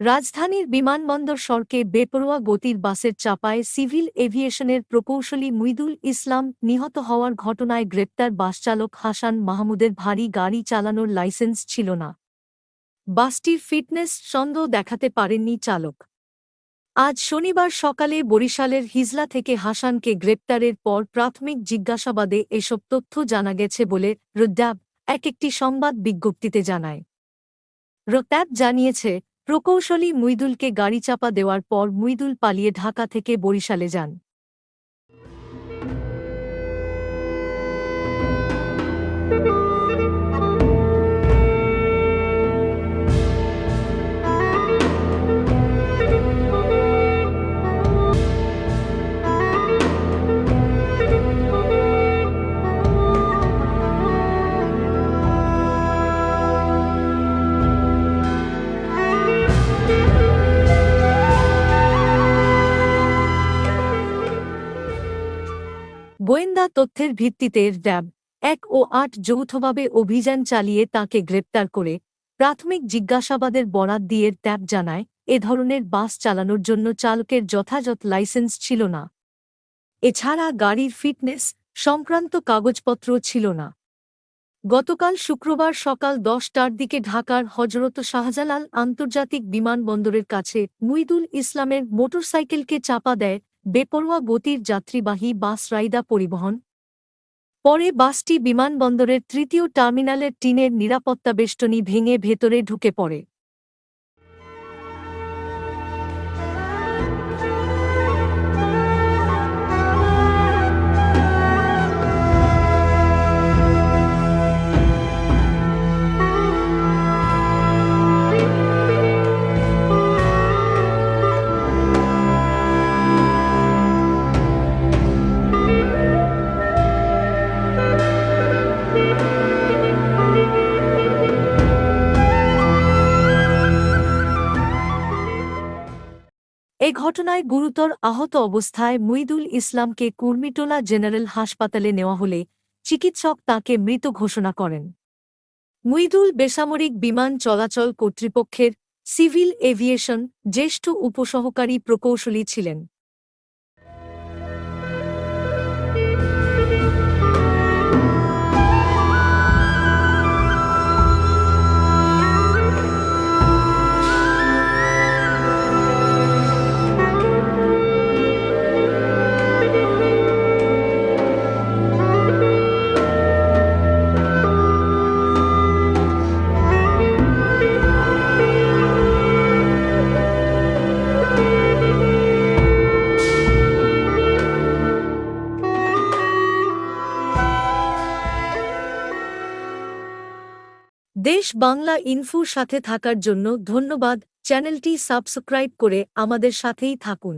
রাজধানীর বিমানবন্দর সড়কে বেপরোয়া গতির বাসের চাপায় সিভিল এভিয়েশনের প্রকৌশলী মুইদুল ইসলাম নিহত হওয়ার ঘটনায় গ্রেপ্তার বাসচালক হাসান মাহমুদের ভারী গাড়ি চালানোর লাইসেন্স ছিল না। বাসটির ফিটনেস সন্দেহ দেখাতে পারেননি চালক। আজ শনিবার সকালে বরিশালের হিজলা থেকে হাসানকে গ্রেপ্তারের পর প্রাথমিক জিজ্ঞাসাবাদে এসব তথ্য জানা গেছে বলে রুদ্যাব এক একটি সংবাদ বিজ্ঞপ্তিতে জানায়। রোত্যাব জানিয়েছে প্রকৌশলী মুইদুলকে গাড়ি চাপা দেওয়ার পর মুইদুল পালিয়ে ঢাকা থেকে বরিশালে যান। গোয়েন্দা তথ্যের ভিত্তিতে র্যাব এক ও আট যৌথভাবে অভিযান চালিয়ে তাকে গ্রেপ্তার করে, প্রাথমিক জিজ্ঞাসাবাদের বরাত দিয়ে ট্যাব জানায়, এ ধরনের বাস চালানোর জন্য চালকের যথাযথ লাইসেন্স ছিল না। এছাড়া গাড়ির ফিটনেস সংক্রান্ত কাগজপত্র ছিল না। গতকাল শুক্রবার সকাল দশটার দিকে ঢাকার হজরত শাহজালাল আন্তর্জাতিক বিমানবন্দরের কাছে মুইদুল ইসলামের মোটরসাইকেলকে চাপা দেয় বেপরোয়া গতির যাত্রীবাহী বাস রাইদা পরিবহন। পরে বাসটি বিমানবন্দরের তৃতীয় টার্মিনালের টিনের নিরাপত্তা বেষ্টনী ভেঙে ভেতরে ঢুকে পড়ে। এ ঘটনায় গুরুতর আহত অবস্থায় মুইদুল ইসলামকে কুর্মিটোলা জেনারেল হাসপাতালে নেওয়া হলে চিকিৎসক তাকে মৃত ঘোষণা করেন। মুইদুল বেসামরিক বিমান চলাচল কর্তৃপক্ষের সিভিল এভিয়েশন জ্যেষ্ঠ উপসহকারী প্রকৌশলী ছিলেন। দেশ বাংলা ইনফোর সাথে থাকার জন্য ধন্যবাদ। চ্যানেলটি সাবস্ক্রাইব করে আমাদের সাথেই থাকুন।